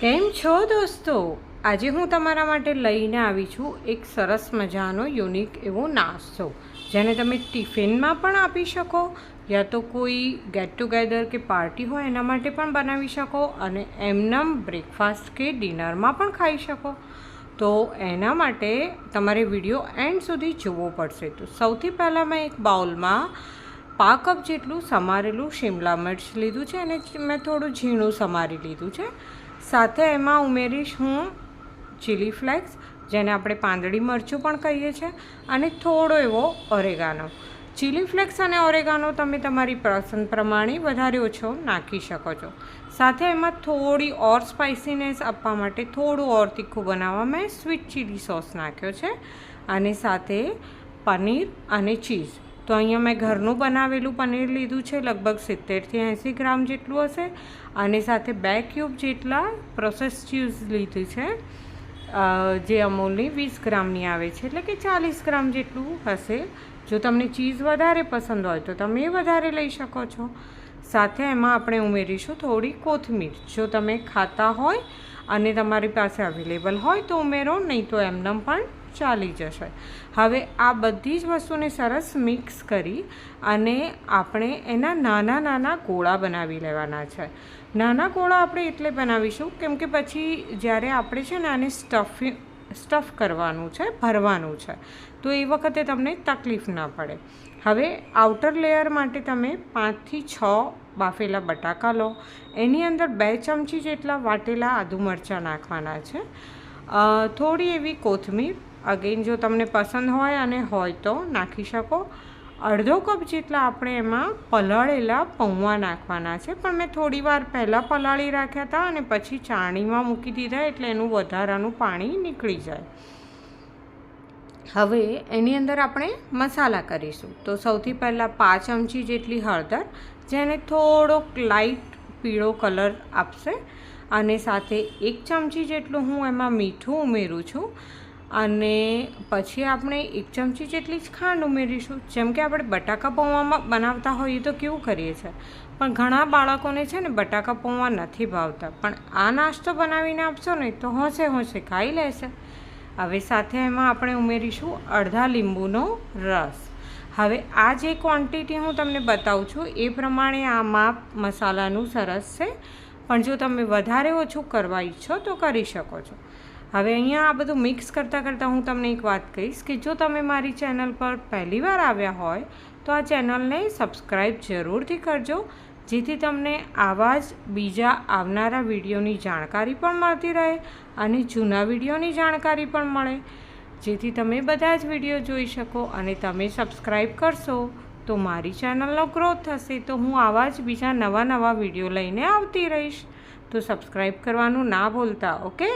કેમ છો દોસ્તો? આજે હું તમારા માટે લઈને આવી છું એક સરસ મજાનો, યુનિક એવો નાસ્તો, જેને તમે ટિફિનમાં પણ આપી શકો, યા તો કોઈ ગેટ ટુગેધર કે પાર્ટી હોય એના માટે પણ બનાવી શકો અને એમનામ બ્રેકફાસ્ટ કે ડિનરમાં પણ ખાઈ શકો. તો એના માટે તમારે વીડિયો એન્ડ સુધી જોવો પડશે. તો સૌથી પહેલાં મેં એક બાઉલમાં પા કપ જેટલું સમારેલું શિમલા મિર્ચ લીધું છે અને મેં થોડું ઝીણું સમારી લીધું છે. સાથે એમાં ઉમેરીશ હું ચીલી ફ્લેક્સ જેને આપણે પાંદડી મરચું પણ કહીએ છીએ, અને થોડો એવો ઓરેગાનો ચીલી ફ્લેક્સ અને ઓરેગાનો તમે તમારી પસંદ પ્રમાણે વધારે ઓછો નાખી શકો છો. સાથે એમાં થોડી ઓર સ્પાઇસીનેસ આપવા માટે થોડું ઓર તીખું બનાવવા મેં સ્વીટ ચીલી સોસ નાખ્યો છે. અને સાથે પનીર અને ચીઝ તો અહીંયા મેં ઘરનું બનાવેલું પનીર લીધું છે, લગભગ સિત્તેરથી એંસી ગ્રામ જેટલું હશે. અને સાથે બે ક્યુબ જેટલા પ્રોસેસ ચીઝ લીધી છે. જે અમૂલની વીસ ગ્રામની આવે છે, એટલે કે ચાલીસ ગ્રામ જેટલું હશે. જો તમને ચીઝ વધારે પસંદ હોય તો તમે વધારે લઈ શકો છો. સાથે એમાં આપણે ઉમેરીશું થોડી કોથમીર. જો તમે ખાતા હોય અને તમારી પાસે અવેલેબલ હોય તો ઉમેરો, નહીં તો એમનેમ પણ ચાલી જશે. હવે આ બધી જ વસ્તુને સરસ મિક્સ કરી અને આપણે એના નાના નાના ગોળા બનાવી લેવાના છે. નાના ગોળા આપણે એટલે બનાવીશું કેમ કે પછી જ્યારે આપણે છે ને આને સ્ટફી સ્ટફ કરવાનું છે, ભરવાનું છે, તો એ વખતે તમને તકલીફ ના પડે. હવે આઉટર લેયર માટે તમે પાંચથી છ બાફેલા બટાકા લો. એની અંદર બે ચમચી જેટલા વાટેલા આદુ મરચાં નાખવાના છે. થોડી એવી કોથમીર અગેન જો તમને પસંદ હોય અને હોય તો નાખી શકો. અડધો કપ જેટલા આપણે એમાં પલાળેલા પૌવા નાખવાના છે. પણ મેં થોડી વાર પહેલાં પલાળી રાખ્યા હતા અને પછી ચાણીમાં મૂકી દીધા એટલે એનું વધારાનું પાણી નીકળી જાય. હવે એની અંદર આપણે મસાલા કરીશું. તો સૌથી પહેલાં પાંચ ચમચી જેટલી હળદર, જેને થોડોક લાઇટ પીળો કલર આપશે. અને સાથે એક ચમચી જેટલું હું એમાં મીઠું ઉમેરું છું. અને પછી આપણે એક ચમચી જેટલી જ ખાંડ ઉમેરીશું. જેમ કે આપણે બટાકા પૌવામાં બનાવતા હોઈએ તો કેવું કરીએ છીએ? પણ ઘણા બાળકોને છે ને બટાકા પૌવા નથી ભાવતા. પણ આ નાસ્તો બનાવીને આપશો ને તો હોંશે હોંશે ખાઈ લેશે. હવે સાથે એમાં આપણે ઉમેરીશું અડધા લીંબુનો રસ. હવે આ જે ક્વોન્ટિટી હું તમને બતાવું છું, એ પ્રમાણે આ માપ મસાલાનું સરસ છે. પણ જો તમે વધારે ઓછું કરવા ઈચ્છો તો કરી શકો છો. હવે અહીંયા આ બધું મિક્સ કરતાં કરતાં હું તમને એક વાત કહીશ કે જો તમે મારી ચેનલ પર પહેલીવાર આવ્યા હોય, તો આ ચેનલને સબસ્ક્રાઈબ જરૂરથી કરજો, જેથી તમને આવા જ બીજા આવનારા વિડીયોની જાણકારી પણ મળતી રહે અને જૂના વિડીયોની જાણકારી પણ મળે. જેથી તમે બધા જ વીડિયો જોઈ શકો અને તમે સબસ્ક્રાઈબ કરશો, તો મારી ચેનલનો ગ્રોથ થશે, તો હું આવા જ બીજા નવા નવા વીડિયો લઈને આવતી રહીશ. તો સબસ્ક્રાઈબ કરવાનું ના ભૂલતા ઓકે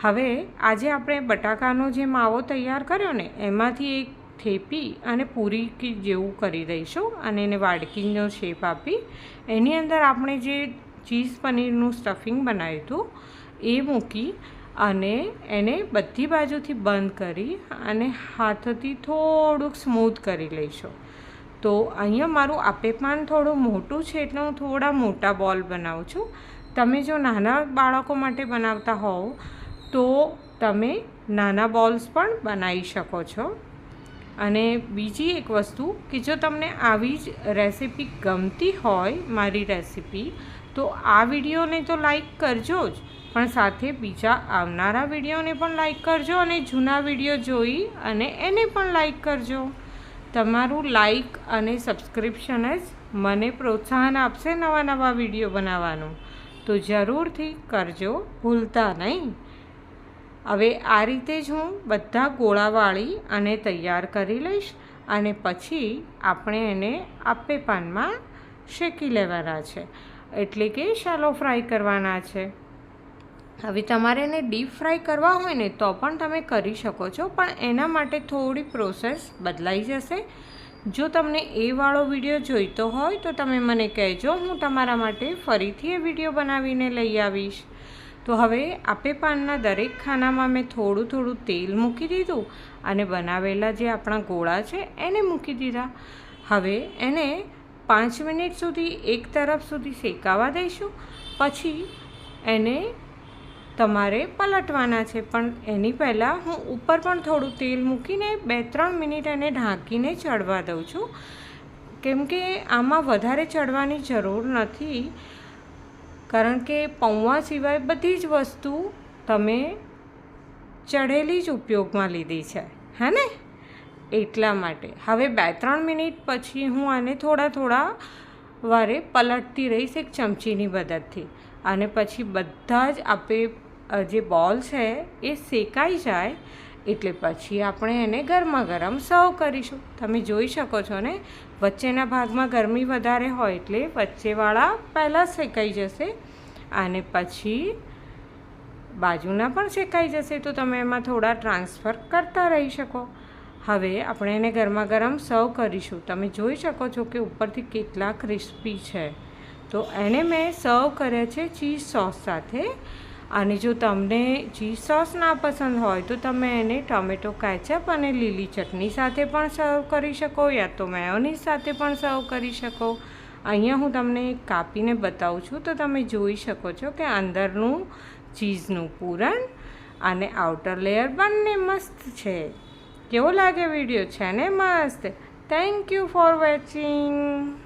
હવે આજે આપણે બટાકાનો જે માવો તૈયાર કર્યો ને, એમાંથી એક થેપી અને પૂરી જેવું કરી દઈશું અને એને વાડકીનો શેપ આપી. એની અંદર આપણે જે ચીઝ પનીરનું સ્ટફિંગ બનાવ્યું હતું, એ મૂકી અને એને બધી બાજુથી બંધ કરી અને હાથથી થોડુંક સ્મૂથ કરી લઈશું. તો અહીંયા મારું આપેપાન થોડું મોટું છે એટલે હું થોડા મોટા બોલ બનાવું છું. તમે જો નાના બાળકો માટે બનાવતા હોવ તો તમે નાના બોલ્સ પણ બનાવી શકો છો. અને બીજી એક વસ્તુ કે જો તમને આવી જ રેસીપી ગમતી હોય મારી રેસીપી, તો આ વિડીયોને તો લાઈક કરજો જ. પણ સાથે બીજા આવનારા વિડીયોને પણ લાઈક કરજો અને જૂના વીડિયો જોઈ અને એને પણ લાઈક કરજો. તમારું લાઈક અને સબસ્ક્રિપ્શન જ મને પ્રોત્સાહન આપશે નવા નવા વીડિયો બનાવવાનું. તો જરૂરથી કરજો, ભૂલતા નહીં. હવે આ રીતે જ હું બધા ગોળાવાળી અને તૈયાર કરી લઈશ અને પછી આપણે એને આપે પાનમાં શેકી લેવાના છે. એટલે કે શાલો ફ્રાય કરવાના છે. હવે તમારે એને ડીપ ફ્રાય કરવા હોય ને તો પણ તમે કરી શકો છો, પણ એના માટે થોડી પ્રોસેસ બદલાઈ જશે. જો તમને એ વાળો વીડિયો જોઈતો હોય તો તમે મને કહેજો, હું તમારા માટે ફરીથી એ વીડિયો બનાવીને લઈ આવીશ. તો હવે આપે પાનના દરેક ખાનામાં મેં થોડું થોડું તેલ મૂકી દીધું અને બનાવેલા જે આપણા ગોળા છે એને મૂકી દીધા. હવે એને પાંચ મિનિટ સુધી એક તરફ સુધી શેકાવા દઈશું. પછી એને તમારે પલટવાના છે, પણ એની પહેલાં હું ઉપર પણ થોડું તેલ મૂકીને બે ત્રણ મિનિટ એને ઢાંકીને ચડવા દઉં છું. કેમ કે આમાં વધારે ચડવાની જરૂર નથી. કારણ કે પૌવા સિવાય બધી જ વસ્તુ તમે ચઢેલી જ ઉપયોગમાં લીધી છે, હે ને? એટલા માટે. હવે બે ત્રણ મિનિટ પછી હું આને થોડા થોડા વારે પલટતી રહીશ એક ચમચીની મદદથી. અને પછી બધા જ આપે જે બોલ છે એ શેકાઈ જાય એટલે પછી આપણે એને ગરમા ગરમ સર્વ કરીશું. તમે જોઈ શકો છો ને, વચ્ચેના ભાગમાં ગરમી વધારે હોય એટલે વચ્ચેવાળા પહેલાં શેકાઈ જશે અને પછી બાજુના પણ શેકાઈ જશે, તો તમે એમાં થોડા ટ્રાન્સફર કરતા રહી શકો. હવે આપણે એને ગરમા ગરમ સર્વ કરીશું. તમે જોઈ શકો છો કે ઉપરથી કેટલા ક્રિસ્પી છે. તો એને મેં સર્વ કર્યા છે ચીઝ સોસ સાથે. અને જો તમને ચીઝ સોસ ના પસંદ હોય તો તમે એને ટમેટો કેચઅપ અને લીલી ચટણી સાથે પણ સર્વ કરી શકો યા તો મેયોનીઝ સાથે પણ સર્વ કરી શકો. અહીંયા હું તમને કાપીને બતાવું છું. તો તમે જોઈ શકો છો કે અંદરનું ચીઝનું પૂરણ અને આઉટર લેયર બંને મસ્ત છે. કેવો લાગે વીડિયો? છે ને મસ્ત? Thank you for watching